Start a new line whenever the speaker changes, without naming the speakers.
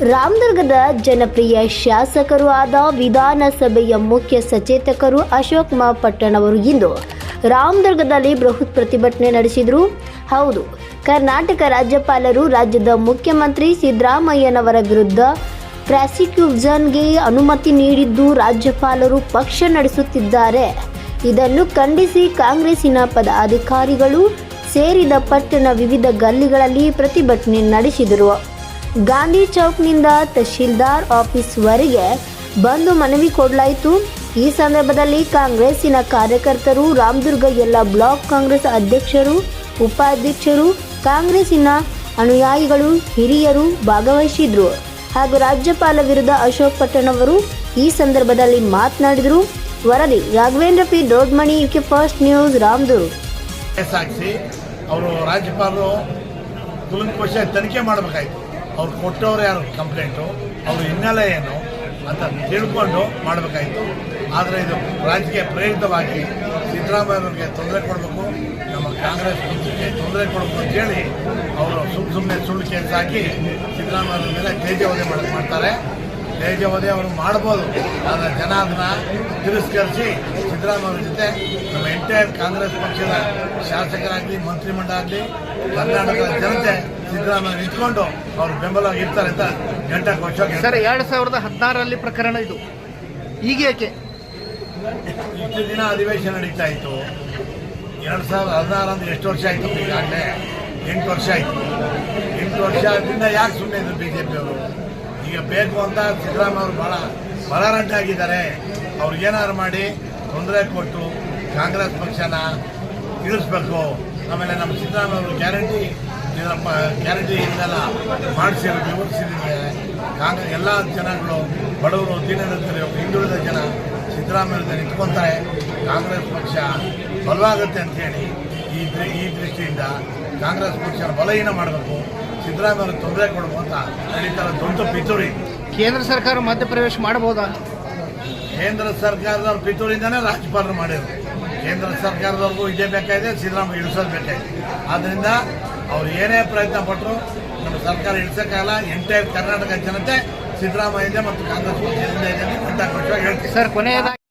ರಾಮದುರ್ಗದ ಜನಪ್ರಿಯ ಶಾಸಕರು ಆದ ವಿಧಾನಸಭೆಯ ಮುಖ್ಯ ಸಚೇತಕರು ಅಶೋಕ್ ಮಾ ಪಟ್ಟಣ್ ಅವರು ಇಂದು ರಾಮದುರ್ಗದಲ್ಲಿ ಬೃಹತ್ ಪ್ರತಿಭಟನೆ ನಡೆಸಿದರು. ಹೌದು, ಕರ್ನಾಟಕ ರಾಜ್ಯಪಾಲರು ರಾಜ್ಯದ ಮುಖ್ಯಮಂತ್ರಿ ಸಿದ್ದರಾಮಯ್ಯನವರ ವಿರುದ್ಧ ಪ್ರಾಸಿಕ್ಯೂಷನ್ಗೆ ಅನುಮತಿ ನೀಡಿದ್ದು ರಾಜ್ಯಪಾಲರು ಪಕ್ಷ ನಡೆಸುತ್ತಿದ್ದಾರೆ. ಇದನ್ನು ಖಂಡಿಸಿ ಕಾಂಗ್ರೆಸ್ಸಿನ ಪದಾಧಿಕಾರಿಗಳು ಸೇರಿದ ಪಟ್ಟಣ ವಿವಿಧ ಗಲ್ಲಿಗಳಲ್ಲಿ ಪ್ರತಿಭಟನೆ ನಡೆಸಿದರು. ಗಾಂಧಿ ಚೌಕ್ನಿಂದ ತಹಶೀಲ್ದಾರ್ ಆಫೀಸ್ವರೆಗೆ ಬಂದು ಮನವಿ ಕೊಡಲಾಯಿತು. ಈ ಸಂದರ್ಭದಲ್ಲಿ ಕಾಂಗ್ರೆಸ್ಸಿನ ಕಾರ್ಯಕರ್ತರು, ರಾಮದುರ್ಗ ಎಲ್ಲ ಬ್ಲಾಕ್ ಕಾಂಗ್ರೆಸ್ ಅಧ್ಯಕ್ಷರು, ಉಪಾಧ್ಯಕ್ಷರು, ಕಾಂಗ್ರೆಸ್ಸಿನ ಅನುಯಾಯಿಗಳು, ಹಿರಿಯರು ಭಾಗವಹಿಸಿದರು. ಹಾಗೂ ರಾಜ್ಯಪಾಲ ವಿರುದ್ಧ ಅಶೋಕ್ ಪಟ್ಟಣ್ ಅವರು ಈ ಸಂದರ್ಭದಲ್ಲಿ ಮಾತನಾಡಿದರು. ವರದಿ, Raghavendra P. Dodmani, UK first news, Ramdurg.
ಸಾಕ್ಷಿ ಅವರು ರಾಜ್ಯಪಾಲರು ತನಿಖೆ ಮಾಡಬೇಕಾಯ್ತು. ಅವ್ರು ಕೊಟ್ಟವ್ರು ಯಾರು? ಕಂಪ್ಲೇಂಟು ಅವ್ರ ಹಿನ್ನೆಲೆ ಏನು ಅಂತ ತಿಳ್ಕೊಂಡು ಮಾಡಬೇಕಾಯಿತು. ಆದರೆ ಇದು ರಾಜಕೀಯ ಪ್ರೇರಿತವಾಗಿ ಸಿದ್ದರಾಮಯ್ಯವ್ರಿಗೆ ತೊಂದರೆ ಕೊಡಬೇಕು, ನಮ್ಮ ಕಾಂಗ್ರೆಸ್ ಪಕ್ಷಕ್ಕೆ ತೊಂದರೆ ಕೊಡಬೇಕು ಅಂತೇಳಿ ಅವರು ಸುಮ್ಮ ಸುಮ್ಮನೆ ಸುಳ್ಳು ಕೇಸ್ ಹಾಕಿ ಸಿದ್ದರಾಮಯ್ಯವ್ರ ಮೇಲೆ ತೇಜವಧೆ ಮಾಡಿ, ಮಾಡ್ತಾರೆ. ತೇಜವಧೆ ಅವರು ಮಾಡ್ಬೋದು, ಆದರೆ ಜನ ಅದನ್ನ ತಿರಸ್ಕರಿಸಿ ಸಿದ್ದರಾಮಯ್ಯ ಜೊತೆ ನಮ್ಮ ಎಂಟೈರ್ ಕಾಂಗ್ರೆಸ್ ಪಕ್ಷದ ಶಾಸಕರಾಗಲಿ, ಮಂತ್ರಿಮಂಡಲ ಆಗಲಿ, ಕರ್ನಾಟಕದ ಜನತೆ ಸಿದ್ದರಾಮಯ್ಯ ನಿಂತ್ಕೊಂಡು ಅವ್ರು ಬೆಂಬಲ ಇರ್ತಾರೆ ಅಂತ ಗಂಟಾ ವರ್ಷ
ಸರ್ ಎರಡ್ ಸಾವಿರದ ಹದಿನಾರರಲ್ಲಿ ಪ್ರಕರಣ ಇದು. ಈಗ ಯಾಕೆ
ಇಷ್ಟು ದಿನ ಅಧಿವೇಶನ ನಡೀತಾ ಇತ್ತು. ಎರಡು ಸಾವಿರದ ಹದಿನಾರು ಅಂದ್ರೆ ಎಷ್ಟು ವರ್ಷ ಆಯಿತು ಈಗಾಗಲೇ? ಎಂಟು ವರ್ಷ ಆಯಿತು. ಎಂಟು ವರ್ಷ ಆದ್ರಿಂದ ಯಾಕೆ ಸುಮ್ಮನೆ ಇದ್ರು ಬಿ ಜೆ ಪಿಯವರು ಈಗ ಬೇಕು ಅಂತ ಸಿದ್ದರಾಮಯ್ಯ ಅವರು ಭಾಳ ಬಲರಂಟಾಗಿದ್ದಾರೆ ಅವ್ರಿಗೇನಾದ್ರು ಮಾಡಿ ತೊಂದರೆ ಕೊಟ್ಟು ಕಾಂಗ್ರೆಸ್ ಪಕ್ಷನ ಇಳಿಸ್ಬೇಕು. ಆಮೇಲೆ ನಮ್ಮ ಸಿದ್ದರಾಮಯ್ಯ ಅವರು ಗ್ಯಾರಂಟಿ ನಮ್ಮ ಗ್ಯಾರಂಟಿ ಇದೆಲ್ಲ ಮಾಡಿಸಿರೋ ವಿವರಿಸಿದ್ದಾರೆ ಕಾಂಗ್ರೆಸ್ ಎಲ್ಲ ಜನಗಳು ಬಡವರು ದೀನದಲಿತರು ಹಿಂದುಳಿದ ಜನ ಸಿದ್ದರಾಮಯ್ಯ ನಿಂತ್ಕೊತಾರೆ ಕಾಂಗ್ರೆಸ್ ಪಕ್ಷ ಬಲವಾಗುತ್ತೆ ಅಂತೇಳಿ ಈ ಈ ದೃಷ್ಟಿಯಿಂದ ಕಾಂಗ್ರೆಸ್ ಪಕ್ಷ ಬಲಹೀನ ಮಾಡಬೇಕು. ಸಿದ್ದರಾಮಯ್ಯ ತೊಂದರೆ ಕೊಡಬೇಕು ಅಂತ ನಡೀತಾರೆ ದೊಡ್ಡ ಪಿತೂರಿ.
ಕೇಂದ್ರ ಸರ್ಕಾರ ಮಧ್ಯಪ್ರವೇಶ ಮಾಡಬಹುದಾ?
ಕೇಂದ್ರ ಸರ್ಕಾರದ ಪಿತೂರಿಂದನೇ ರಾಜ್ಯಪಾಲರು ಮಾಡಿದ್ರು ಕೇಂದ್ರ ಸರ್ಕಾರದವ್ರಿಗೂ ಇದೇ ಬೇಕಾಗಿದೆ ಸಿದ್ದರಾಮಯ್ಯ ಇಳಿಸೋದು ಬೇಕಾಗಿದೆ. ಆದ್ದರಿಂದ ಅವ್ರು ಏನೇ ಪ್ರಯತ್ನ ಪಟ್ಟರು ನಮ್ಮ ಸರ್ಕಾರ ಇಳಿಸೋಕ್ಕಾಗಲ್ಲ. ಎಂಟೈರ್ ಕರ್ನಾಟಕ ಜನತೆ ಸಿದ್ದರಾಮಯ್ಯ ಮತ್ತು ಕಾಂಗ್ರೆಸ್ ಪಕ್ಷದಿಂದ ಹೇಳ್ತೀನಿ.
ಸರ್, ಕೊನೆಯದಾಗಿ